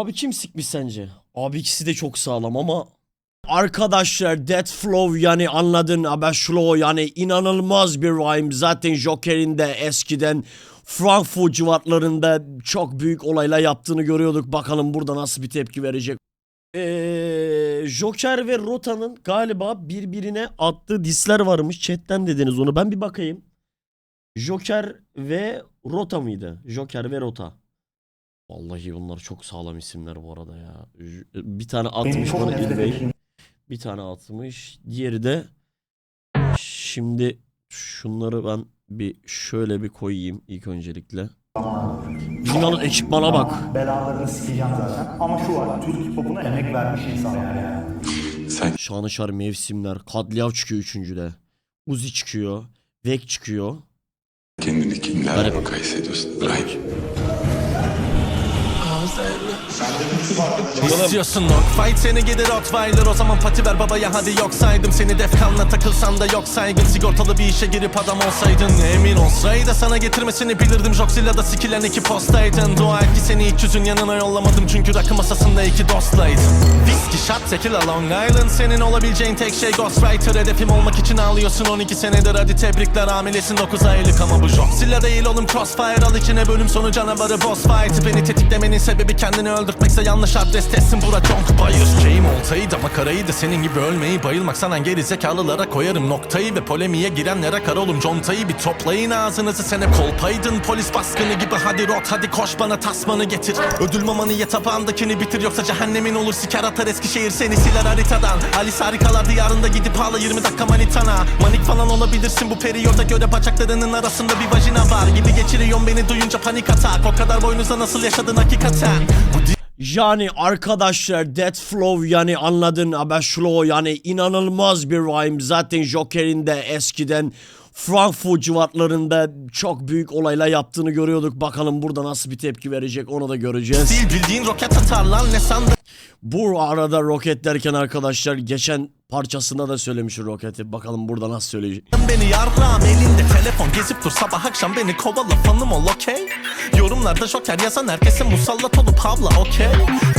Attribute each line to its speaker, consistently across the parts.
Speaker 1: Abi kim sikmiş sence? Abi ikisi de çok sağlam ama Arkadaşlar Death Flow yani anladın Abeşlo yani inanılmaz bir rhyme. Zaten Joker'in de eskiden Frankfurt civarlarında çok büyük olaylar yaptığını görüyorduk. Bakalım burada nasıl bir tepki verecek. Ee, Joker ve Rota'nın galiba birbirine attığı disler varmış. Chatten dediniz onu. Ben bir bakayım. Joker ve Rota mıydı? Joker ve Rota. Vallahi bunlar çok sağlam isimler bu arada ya. Bir tane atmış bana İlbey. Bir tane atmış. Diğeri de şimdi şunları ben bir şöyle bir koyayım ilk öncelikle. Dünyanın ekipmana bak.
Speaker 2: belalarını sikeceğim zaten. Ama şu var, Türk hip hopuna emek vermiş insanlar yani.
Speaker 3: Sen
Speaker 1: Şanışar mevsimler. Kadliyav çıkıyor üçüncüde. Uzi çıkıyor. Vek çıkıyor.
Speaker 3: kendini kimlerle mukayese ediyorsun? Rahim.
Speaker 4: İstiyorsun nok. Fight seni gelir Rottweiler. O zaman pati ver babaya. Hadi yok saydım Seni. Defkanla takılsan da yok saygın. Sigortalı bir işe girip adam olsaydın. Emin ol sırayı da sana getirmesini bilirdim. Joxilla'da sikilen iki postaydın. Dua et ki seni ilk yüzün yanına yollamadım. Çünkü rakı masasında iki dostlaydın. Viski shot tequila Long Island. Senin olabileceğin tek şey Ghostwriter. Hedefim olmak için ağlıyorsun. 12 senedir Hadi tebrikler hamilesin. 9 aylık ama bu Joxilla değil oğlum. Crossfire Al içine. Bölüm sonu canavarı boss fight. Beni tetiklemenin sebebi kendini öldürtmekse yanlış adres teslim bura Conk Bayır. Şeyim oltayı da makarayı da senin gibi ölmeyi bayılmak sanan geri zekalılara koyarım noktayı Ve polemiğe girenlere kar oğlum contayı. Bir toplayın ağzınızı sen hep kolpaydın Polis baskını gibi. Hadi rot hadi koş bana tasmanı getir. Ödül mamanı ye tabağındakini bitir. Yoksa cehennemin olur siker atar Eskişehir seni siler haritadan. Alice harikalar diyarında gidip ağla 20 dakika manitana. Manik falan olabilirsin bu periyoda göre bacaklarının arasında bir vajina var. Gibi geçiriyorsun beni duyunca panik atak. O kadar boynuzda nasıl yaşadın hakikaten? Bu
Speaker 1: Yani arkadaşlar Death Flow yani anladın Abeşlo yani inanılmaz bir rhyme. Zaten Joker'in de eskiden Frankfurt civarlarında çok büyük olaylar yaptığını görüyorduk. Bakalım burada nasıl bir tepki verecek onu da göreceğiz.
Speaker 4: değil bildiğin roket atar lan ne sandın
Speaker 1: Bu arada roket derken arkadaşlar geçen parçasında da söylemiş roketi. Bakalım burada nasıl söyleyecek.
Speaker 4: beni yarrağım elinde telefon. Gezip dur sabah akşam beni kovala. Fanım ol okey? Yorumlarda joker yazan herkese musallat olup havla okey?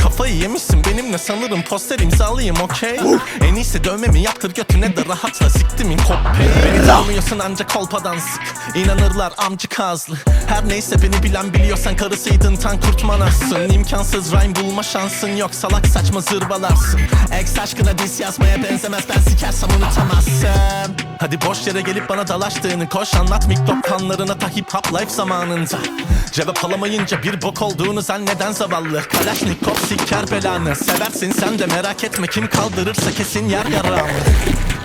Speaker 4: Kafayı yemişsin benimle sanırım poster imzalıyım okey? En iyisi dövmemi yaptır götüne de rahatla siktimin kopya Beni tanımıyorsun ancak kolpadan sık. İnanırlar amcık ağızlı. Her neyse beni bilen biliyorsan karısıydın tan kurtmanasın. İmkansız rhyme bulma şansın yok salak saçma zırvalarsın. Ex aşkına diss yazmaya benzemez ben sikersem unutamazsın. Hadi boş yere gelip bana dalaştığını koş anlat mikrop kanlarına tahip hap life zamanında Cevap alamayınca bir bok olduğunu zanneden zavallı? Kalaşnikov siker belanı. Seversin sen de merak etme kim kaldırırsa kesin yer yarağını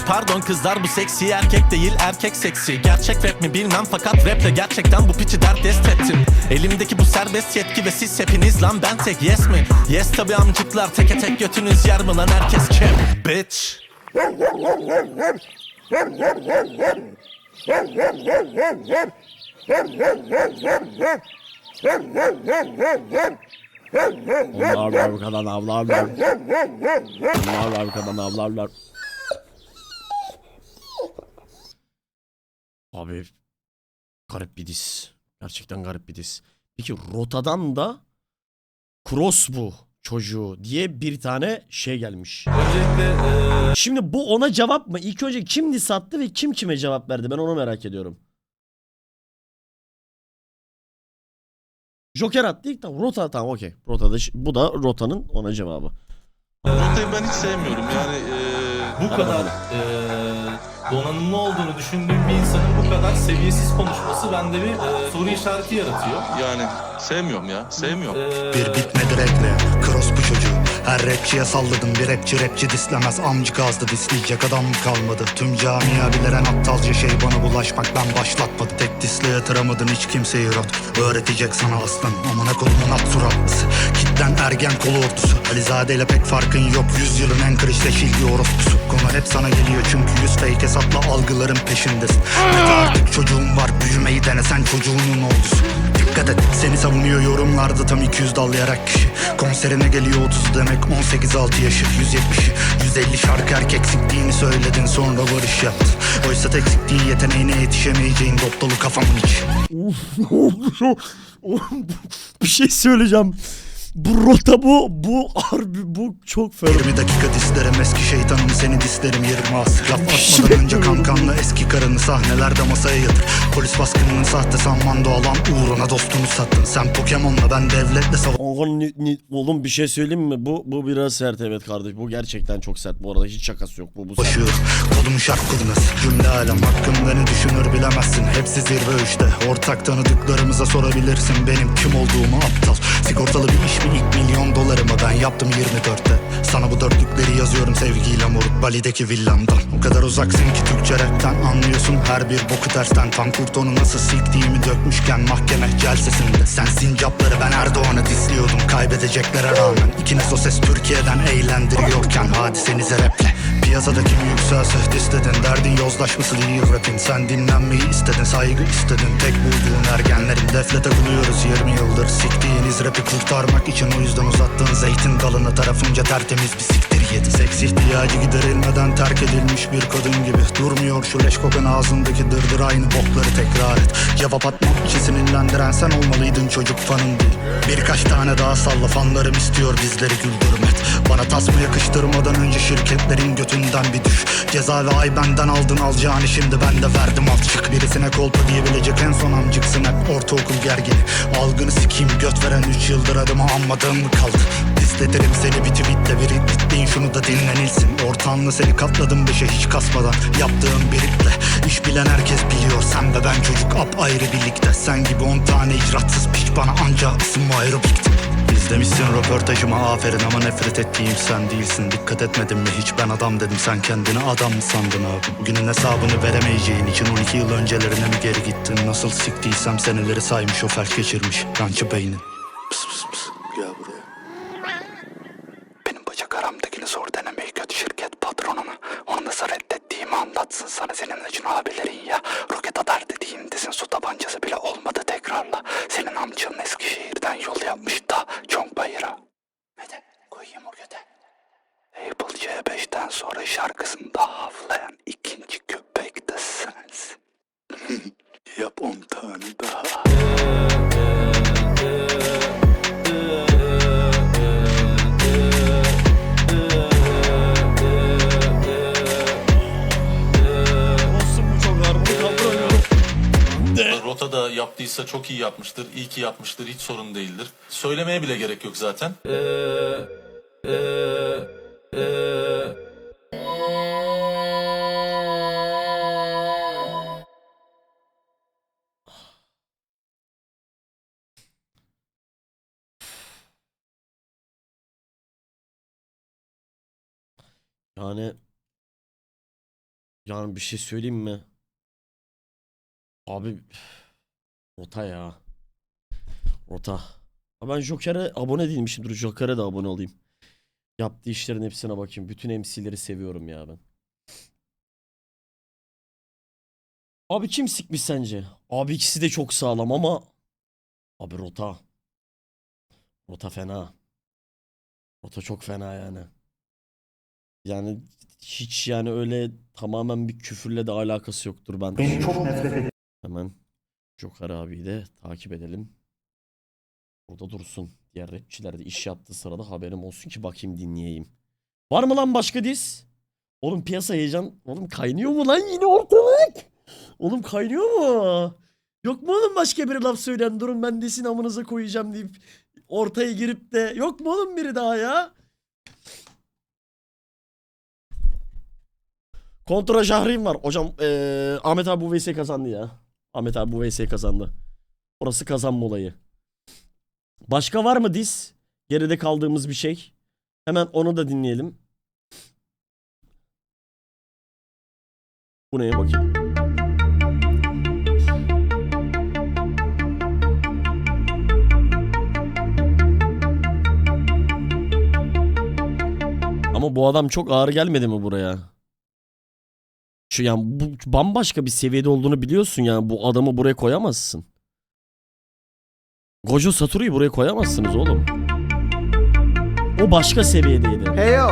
Speaker 4: Pardon kızlar bu seksi erkek değil erkek seksi. Gerçek rap mi bilmem fakat raple gerçekten bu piçi dert dest ettim. Elimdeki bu serbest yetki ve siz hepiniz lan ben tek yes mi? Yes tabi amcıklar teke tek götünüz yer mi lan herkes kim? Bitch
Speaker 1: Onlar da arkadan avlarlar. Onlar da arkadan avlarlar. Abi garip bir diz. Gerçekten garip bir diz. Peki rotadan da cross bu çocuğu diye bir tane şey gelmiş. Şimdi bu ona cevap mı? İlk önce kim diss attı ve kim kime cevap verdi? Ben onu merak ediyorum. Joker attı ilk tamam. Rota tamam okey. Rota'da ş- bu da Rota'nın ona cevabı.
Speaker 5: Rotayı ben hiç sevmiyorum yani eee,
Speaker 6: bu kadar eee, donanımlı olduğunu düşündüğüm bir insanın bu kadar seviyesiz konuşması bende bir eee, soru işareti yaratıyor.
Speaker 5: yani sevmiyorum ya sevmiyorum.
Speaker 6: Eee,
Speaker 7: Bir bitmedi rekle Cross bu çocuğu. Her rapçiye salladım. Bir rapçi rapçi dislemez. Amcık azdı disleyecek adam kalmadı. Tüm camia bilen aptalca şey bana bulaşmak. Ben başlatmadım. Tek disle yatıramadın hiç kimseyi rot. Öğretecek sana aslan. Amına kolumun at suratlısı. Kitlen ergen kolu ordusu Alizade ile pek farkın yok. Yüzyılın en krişle şilgi orospusu. Konu hep sana geliyor çünkü yüz fake hesapla algıların peşindesin. Mete artık çocuğun var. Büyümeyi denesen çocuğunun oldusu Dikkat et. Seni savunuyor yorumlarda tam 200 dallayarak kişi Konserine geliyor 30 demek. 18 6 yaşı 170 150 şarkı erkek siktiğini söyledin sonra varış yaptın Oysa tek siktiğin yeteneğine yetişemeyeceğin dop dolu kafamın içi.
Speaker 1: Bir şey söyleyeceğim. Bu rota bu. Bu harbi bu çok fena.
Speaker 7: 20 dakika dislerim eski şeytanım seni dislerim 20 asır Laf atmadan önce kankanla eski karını sahnelerde masaya yatır Polis baskınının sahte sanman doğalan uğruna dostunu sattın Sen Pokemon'la ben devletle
Speaker 1: ni- ni- oğlum bir şey söyleyeyim mi? Bu bu biraz sert evet kardeş. Bu gerçekten çok sert bu arada. Hiç şakası yok bu. bu sert.
Speaker 7: savaşıyor Kodum şart kurnaz Cümle alem hakkında ne düşünür bilemezsin Hepsi zirve üçte Ortak tanıdıklarımıza sorabilirsin Benim kim olduğumu aptal Sigortalı bir iş mi ilk milyon dolarımı ben yaptım 24'te Sana bu dörtlükleri yazıyorum sevgiyle moruk Bali'deki villamdan O kadar uzaksın ki Türkçe rapten anlıyorsun Her bir boku tersten. Tam kurt onu nasıl siktiğimi dökmüşken Mahkeme celsesinde Sen sincapları ben Erdoğan'ı disliyordum Kaybedeceklere rağmen. İkiniz o ses Türkiye'den eğlendiriyorken Hadisenize raple Piyasadaki büyük söz istedin Derdin yozlaşması değil rapin Sen dinlenmeyi istedin saygı istedin. Tek bulduğun ergenlerin defle takılıyoruz 20 yıldır. Siktiğiniz rapi kurtarmak için O yüzden uzattığın zeytin dalını tarafınca tertemiz bir siktir yedi Seks ihtiyacı giderilmeden terk edilmiş bir kadın gibi Durmuyor şu leş kokan ağzındaki dırdır. Aynı bokları tekrar et. Cevap atmak için sinirlendiren sen olmalıydın çocuk fanın değil Birkaç tane daha salla fanlarım istiyor bizleri güldürmek. Bana tasma yakıştırmadan önce şirketlerin götünden bir düş. Ceza ve ay benden aldın alacağını şimdi ben de verdim alçık Birisine kolpa diyebilecek en son amcıksın hep. Ortaokul gergini. Algını sikeyim göt veren 3 yıldır adımı anmadığım mı kaldı? Disletirim seni bir tweetle biri bittin şunu da dinlenilsin. Ortağınla seni katladım beşe hiç kasmadan. Yaptığım bir iple İş bilen herkes biliyor. Sen ve ben çocuk ap ayrı birlikte. Sen gibi on tane icraatsız piç bana anca ısınma aerobikti İzlemişsin röportajımı aferin ama nefret ettiğim sen değilsin. Dikkat etmedin mi hiç ben adam dedim sen kendini adam mı sandın abi? Bugünün hesabını veremeyeceğin için 12 yıl öncelerine mi geri gittin? Nasıl siktiysem seneleri saymış o felç geçirmiş. Rançı beynin. Pıs pıs pıs. Gel buraya tane daha.
Speaker 6: Rota da yaptıysa çok iyi yapmıştır. iyi ki yapmıştır. Hiç sorun değildir. Söylemeye bile gerek yok zaten.
Speaker 1: Yani yani bir şey söyleyeyim mi? Abi Rota ya. Rota. Ha ben Joker'e abone değilmişim. Dur Joker'e de abone olayım. Yaptığı işlerin hepsine bakayım. Bütün MC'leri seviyorum ya ben. Abi kim sikmiş sence? Abi ikisi de çok sağlam ama Abi Rota. Rota fena. Rota çok fena yani. Yani hiç yani öyle tamamen bir küfürle de alakası yoktur ben.
Speaker 2: Beni çok nefret ediyor.
Speaker 1: Hemen Joker abiyi de takip edelim. Burada dursun. Diğer rapçiler de iş yaptığı sırada haberim olsun ki bakayım dinleyeyim. Var mı lan başka diz? Oğlum piyasa heyecan. Oğlum kaynıyor mu lan yine ortalık? Oğlum kaynıyor mu? Yok mu oğlum başka biri laf söyleyen durun ben desin amınıza koyacağım deyip ortaya girip de yok mu oğlum biri daha ya? Kontra Jahreyn var. Hocam eee, Ahmet abi bu VS kazandı ya. Ahmet abi bu VS kazandı. Orası kazanma olayı. Başka var mı diz? Geride kaldığımız bir şey. Hemen onu da dinleyelim. Bu neye bakayım? Ama bu adam çok ağır gelmedi mi buraya? Şu yani bu bambaşka bir seviyede olduğunu biliyorsun yani bu adamı buraya koyamazsın. Gojo Satoru'yu buraya koyamazsınız oğlum. O başka seviyedeydi.
Speaker 8: Hey yo,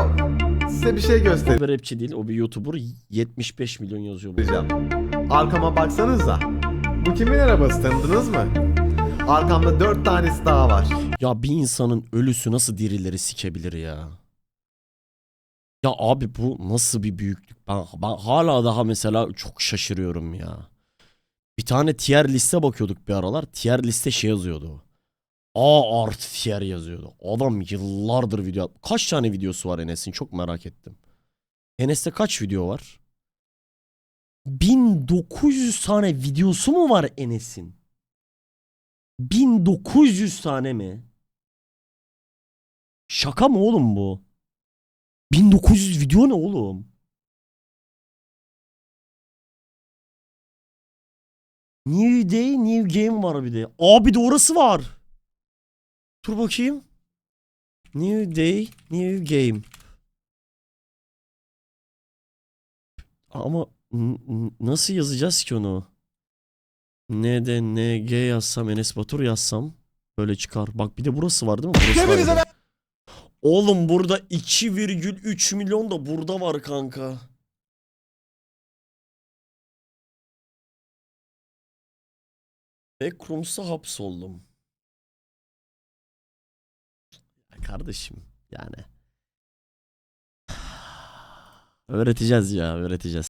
Speaker 8: size bir şey
Speaker 1: O
Speaker 8: göstereceğim.
Speaker 1: bir rapçi değil, o bir YouTuber. 75 milyon yazıyor bu.
Speaker 8: Arkama baksanıza. Bu kimin arabası tanıdınız mı? Arkamda dört tanesi daha var.
Speaker 1: Ya bir insanın ölüsü nasıl dirileri sikebilir ya? Ya abi bu nasıl bir büyüklük? Ben, ben hala daha mesela çok şaşırıyorum ya. Bir tane tier liste bakıyorduk bir aralar. Tier liste şey yazıyordu. A artı tier yazıyordu. Adam yıllardır video... Kaç tane videosu var Enes'in? Çok merak ettim. Enes'te kaç video var? 1900 tane videosu mu var Enes'in? 1900 tane mi? Şaka mı oğlum bu? 1900 video ne oğlum? New Day, New Game var bir de. Abi de orası var. Dur bakayım. New Day, New Game. Ama nasıl yazacağız ki onu? Ne de NG yazsam Enes Batur yazsam böyle çıkar. Bak bir de burası var değil mi? Burası var. Oğlum burada 2,3 milyon da burada var kanka. Backrooms'a hapsoldum. Ya kardeşim yani. Öğreteceğiz ya öğreteceğiz.